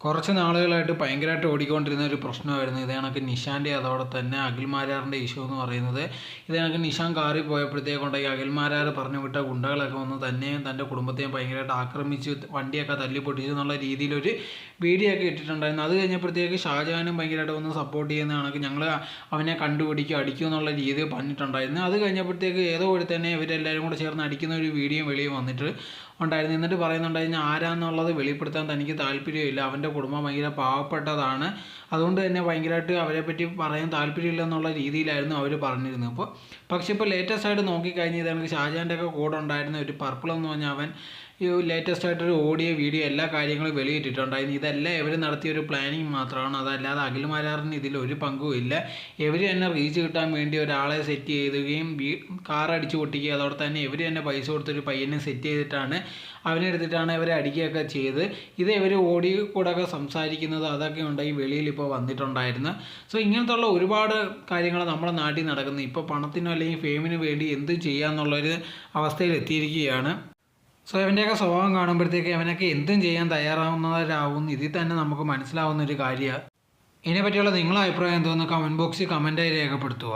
കുറച്ച് നാളുകളായിട്ട് ഭയങ്കരമായിട്ട് ഓടിക്കൊണ്ടിരുന്ന ഒരു പ്രശ്നമായിരുന്നു. ഇത് കണക്ക് നിഷാന്റെ അതോടെ തന്നെ അഖിൽമാരാറിന്റെ ഇഷ്യൂ എന്ന് പറയുന്നത്. ഇത് കണക്ക് നിഷാൻ കാറിൽ പോയപ്പോഴത്തേക്കുണ്ടെങ്കിൽ അഖിൽമാരാർ പറഞ്ഞു വിട്ട ഗുണ്ടകളൊക്കെ വന്ന് തന്നെയും തന്റെ കുടുംബത്തെയും ഭയങ്കരമായിട്ട് ആക്രമിച്ച് വണ്ടിയൊക്കെ തല്ലി പൊട്ടിച്ചു എന്നുള്ള രീതിയിലൊരു വീഡിയോ ഒക്കെ ഇട്ടിട്ടുണ്ടായിരുന്നു. അത് കഴിഞ്ഞപ്പോഴത്തേക്ക് ഷാജഹാനും ഭയങ്കരമായിട്ട് വന്ന് സപ്പോർട്ട് ചെയ്യുന്ന കണക്ക് ഞങ്ങൾ അവനെ കണ്ടുപിടിക്കും അടിക്കും എന്നുള്ള രീതിയിൽ പറഞ്ഞിട്ടുണ്ടായിരുന്നു. അത് കഴിഞ്ഞപ്പോഴത്തേക്ക് ഏതോ ഒരു തന്നെ ഇവരെല്ലാവരും കൂടെ ചേർന്ന് അടിക്കുന്ന ഒരു വീഡിയോ വെളിയിൽ വന്നിട്ട് ഉണ്ടായിരുന്നു. എന്നിട്ട് പറയുന്നുണ്ടായിരുന്നു ആരാന്നുള്ളത് വെളിപ്പെടുത്താൻ തനിക്ക് താല്പര്യമില്ല. അവന്റെ കുടുംബം ഭയങ്കര പാവപ്പെട്ടതാണ്. അതുകൊണ്ട് തന്നെ ഭയങ്കരമായിട്ട് അവരെ പറ്റി പറയാൻ താല്പര്യമില്ല എന്നുള്ള രീതിയിലായിരുന്നു അവർ പറഞ്ഞിരുന്നത്. അപ്പോൾ പക്ഷേ ഇപ്പോൾ ലേറ്റസ്റ്റ് ആയിട്ട് നോക്കിക്കഴിഞ്ഞാൽ ഇതാണ് ഷാജാന്റെ ഒക്കെ കൂടെ ഉണ്ടായിരുന്ന ഒരു പർപ്പിൾ എന്ന് പറഞ്ഞാൽ അവൻ ഈ ലേറ്റസ്റ്റ് ആയിട്ടൊരു ഓഡിയോ വീഡിയോ എല്ലാ കാര്യങ്ങളും വെളിയിട്ടിട്ടുണ്ടായിരുന്നു. ഇതെല്ലാം ഇവർ നടത്തിയ ഒരു പ്ലാനിങ് മാത്രമാണ്. അതല്ലാതെ അഖിൽമാരാറിന് ഇതിൽ ഒരു പങ്കും ഇല്ല. ഇവർ തന്നെ റീച്ച് കിട്ടാൻ വേണ്ടി ഒരാളെ സെറ്റ് ചെയ്തുകയും കാർ അടിച്ചു പൊട്ടിക്കുക അതോടെ തന്നെ ഇവർ തന്നെ പൈസ കൊടുത്തൊരു പയ്യനെ സെറ്റ് ചെയ്തിട്ടാണ് അവനെ എടുത്തിട്ടാണ് ഇവരെ അടിക്കുകയൊക്കെ ചെയ്ത്. ഇത് ഇവർ കൂടെ ഒക്കെ സംസാരിക്കുന്നത് അതൊക്കെ ഉണ്ടായി വെളിയിൽ ഇപ്പോൾ വന്നിട്ടുണ്ടായിരുന്നു. സോ ഇങ്ങനത്തുള്ള ഒരുപാട് കാര്യങ്ങൾ നമ്മുടെ നാട്ടിൽ നടക്കുന്നു. ഇപ്പോൾ പണത്തിനോ അല്ലെങ്കിൽ ഫെയിമിനു വേണ്ടി എന്തും ചെയ്യാമെന്നുള്ളൊരു അവസ്ഥയിൽ എത്തിയിരിക്കുകയാണ് സോ ഇവന്റെയൊക്കെ സ്വഭാവം കാണുമ്പോഴത്തേക്ക് അവനൊക്കെ എന്തും ചെയ്യാൻ തയ്യാറാവുന്നവരാവും. ഇതിൽ തന്നെ നമുക്ക് മനസ്സിലാവുന്ന ഒരു കാര്യമാണ് ഇതിനെപ്പറ്റിയുള്ള നിങ്ങളുടെ അഭിപ്രായം എന്തോന്ന് കമന്റ് ബോക്സിൽ കമന്റായി രേഖപ്പെടുത്തുക.